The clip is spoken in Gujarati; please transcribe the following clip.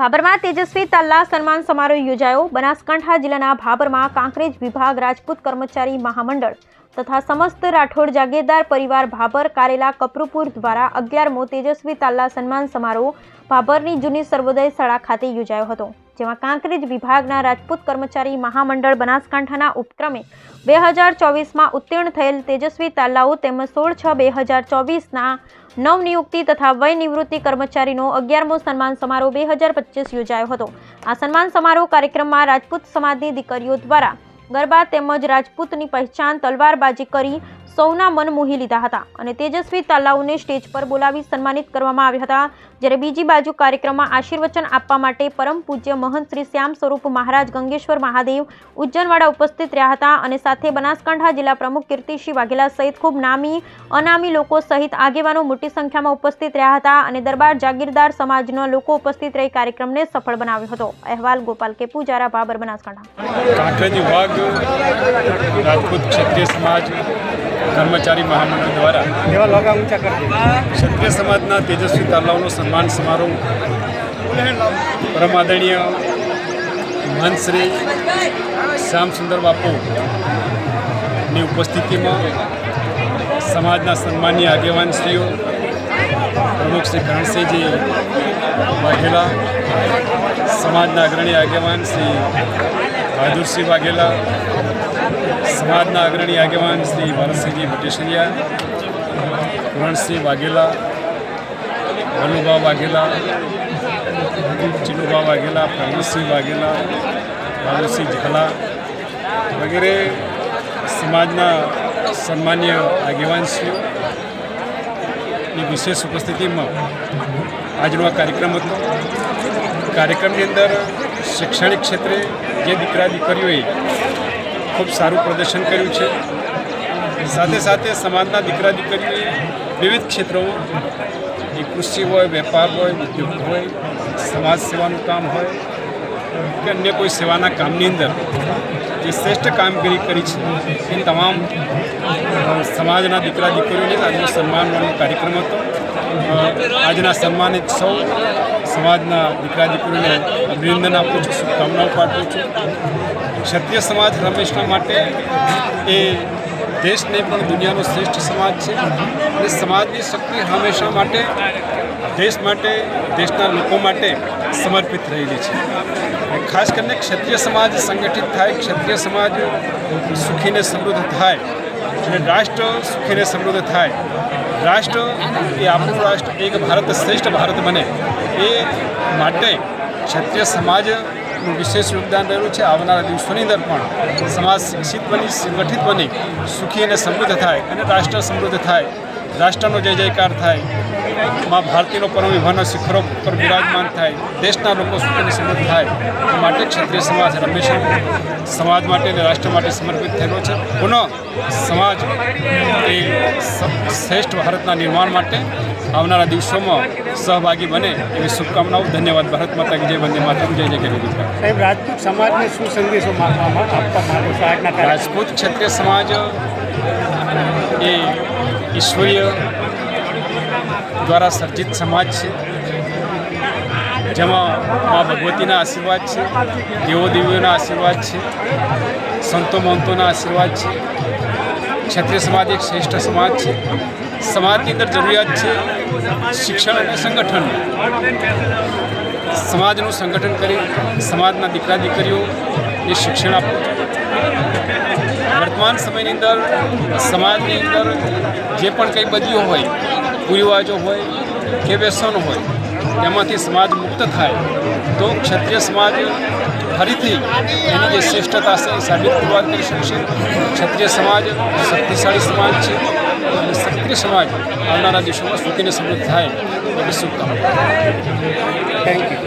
ભાભરમાં તેજસ્વી તાલ્લા સન્માન સમારોહ યોજાયો. બનાસકાંઠા જિલ્લાના ભાભરમાં કાંકરેજ વિભાગ રાજપૂત કર્મચારી મહામંડળ તથા સમસ્ત રાઠોડ જાગીરદાર પરિવાર ભાભર કારેલા કપરુપુર દ્વારા અગિયારમો તેજસ્વી તાલ્લા સન્માન સમારોહ ભાભરની જૂની સર્વોદય શાળા ખાતે યોજાયો હતો. જેમાં કાંકરેજ વિભાગના રાજપૂત કર્મચારી મહામંડળ બનાસકાંઠાના ઉપક્રમે બે હજાર ચોવીસમાં ઉત્તીર્ણ થયેલ તેજસ્વી તાલાઓ તેમજ સોળ છ બે હજાર ચોવીસના નવનિયુક્તિ તથા વય નિવૃત્તિ કર્મચારીનો અગિયારમો સન્માન સમારોહ બે હજાર પચીસ યોજાયો હતો. આ સન્માન સમારોહ કાર્યક્રમમાં રાજપૂત સમાજની દીકરીઓ દ્વારા ગરબા તેમજ રાજપૂતની પહેચાન તલવારબાજી કરી સૌના મન મોહી લીધા હતા અને તેજસ્વી તાલાઓને સ્ટેજ પર બોલાવી સન્માનિત કરવામાં આવ્યા હતા. જ્યારે બીજી બાજુ કાર્યક્રમમાં આશીર્વચન આપવા માટે પરમ પૂજ્ય મહંત શ્રી શ્યામ સ્વરૂપ મહારાજ ગંગેશ્વર મહાદેવ ઉજ્જૈનવાડા ઉપસ્થિત રહ્યા હતા અને સાથે બનાસકાંઠા જિલ્લા પ્રમુખ કીર્તિસિંહ વાઘેલા સહિત ખૂબ નામી, અનામી લોકો સહિત આગેવાનો મોટી સંખ્યામાં ઉપસ્થિત રહ્યા હતા અને દરબાર જાગીરદાર સમાજના લોકો ઉપસ્થિત રહી કાર્યક્રમને સફળ બનાવ્યો હતો. અહેવાલ ગોપાલ કે પૂજારા બાબર બનાસકાંઠા. રાજપૂત ક્ષત્રિય સમાજ કર્મચારી મહામંડળ દ્વારા ક્ષત્રિય સમાજના તેજસ્વી તાલાઓનો સન્માન સમારોહ પરમ આદરણીય મહંત શ્રી શ્યામ સુંદર બાપુની ઉપસ્થિતિમાં સમાજના સન્માનીય આગેવાનશ્રીઓ પ્રમુખ શ્રી કરણસિંહજી વાઘેલા સમાજના અગ્રણી આગેવાન શ્રી બહાદુરસિંહ વાઘેલા સમાજના અગ્રણી આગેવાન શ્રી ભરતસિંહજી ભટેશરિયા પુરણસિંહ વાઘેલા વલ્લુભા વાઘેલા ચિનુભા વાઘેલા, પ્રવીણસિંહ વાઘેલા બાબુસિંહ ઝાલા વગેરે સમાજના સન્માન્ય આગેવાનશ્રીઓની વિશેષ ઉપસ્થિતિમાં આજનો આ કાર્યક્રમ હતો. કાર્યક્રમની અંદર શૈક્ષણિક ક્ષેત્રે જે દીકરા દીકરીઓએ ખૂબ સારું પ્રદર્શન કર્યું છે. સાથે સાથે સમાજના દીકરા દીકરીઓએ વિવિધ ક્ષેત્રો, એ કૃષિ હોય, વેપાર હોય, ઉદ્યોગ હોય, સમાજ સેવાનું કામ હોય કે અન્ય કોઈ સેવાના કામની અંદર જે શ્રેષ્ઠ કામગીરી કરી છે એ તમામ સમાજના દીકરા દીકરીઓને આજનો સન્માનવાનો કાર્યક્રમ હતો. આજના સન્માનિત સૌ સમાજના દીકરા દીકરીઓને અભિનંદન આપું છું, શુભકામનાઓ પાઠવું છું. ક્ષત્રિય સમાજ રમેશના માટે એ દેશને પણ દુનિયાનો શ્રેષ્ઠ સમાજ છે. અને સમાજની શક્તિ હંમેશા માટે, દેશ માટે, દેશના લોકો માટે સમર્પિત રહેલી છે. ખાસ કરીને ક્ષત્રિય સમાજ સંગઠિત થાય, ક્ષત્રિય સમાજ સુખીને સમૃદ્ધ થાય અને રાષ્ટ્ર સુખીને સમૃદ્ધ થાય. રાષ્ટ્ર એ આપણું રાષ્ટ્ર, એક ભારત શ્રેષ્ઠ ભારત બને એ માટે ક્ષત્રિય સમાજનું વિશેષ યોગદાન રહેલું છે. આવનારા દિવસોની અંદર પણ સમાજ શિક્ષિત બની, સંગઠિત બની, સુખી અને સમૃદ્ધ થાય અને રાષ્ટ્ર સમૃદ્ધ થાય. રાષ્ટ્રનો જય જયકાર થાય. મા ભારતીનો પરમ વિભાવના શિખરો પર બિરાજમાન થાય. દેશના લોકો સુખી અને સમૃદ્ધ થાય. એ માટે ક્ષત્રિય સમાજ હંમેશા સમાજ માટે અને રાષ્ટ્ર માટે સમર્પિત થયેલો છે. પુનઃ સમાજ એ શ્રેષ્ઠ ભારતના નિર્માણ માટે આવનારા દિવસોમાં સહભાગી બને એવી શુભકામનાઓ. ધન્યવાદ. ભારત માતા જય. વંદે માતરમ. જય જય ગરીબી સાહેબ રાજપૂત સમાજને શું સંદેશો આપવા આપવા માંગો છો રાજપૂત ક્ષત્રિય સમાજ એ ઈશ્વરીય દ્વારા સર્જિત સમાજ છે જેમાં મા ભગવતીના આશીર્વાદ છે દેવો દેવીઓના આશીર્વાદ છે સંતો મહંતોના આશીર્વાદ છે ક્ષત્રિય સમાજ એક શ્રેષ્ઠ સમાજ છે. સમાજની અંદર જરૂરિયાત છે શિક્ષણ અને સંગઠન. સમાજનું સંગઠન કરી સમાજના દીકરા દીકરીઓને શિક્ષણ આપવું. વર્તમાન સમયની અંદર સમાજની અંદર જે પણ કંઈ બદલ્યું હોય કુરિવાજો હોય કે વ્યસન હોય એમાંથી સમાજ મુક્ત થાય, તો ક્ષત્રિય સમાજ ફરીથી એની જે શ્રેષ્ઠતા છે એ સાબિત પુરવાર કરી શકશે. ક્ષત્રિય સમાજ શક્તિશાળી સમાજ છે અને ક્ષત્રિય સમાજ આવનારા દિવસોમાં સુખીને સમૃદ્ધ થાય. એવી શુભકામના થેન્ક યુ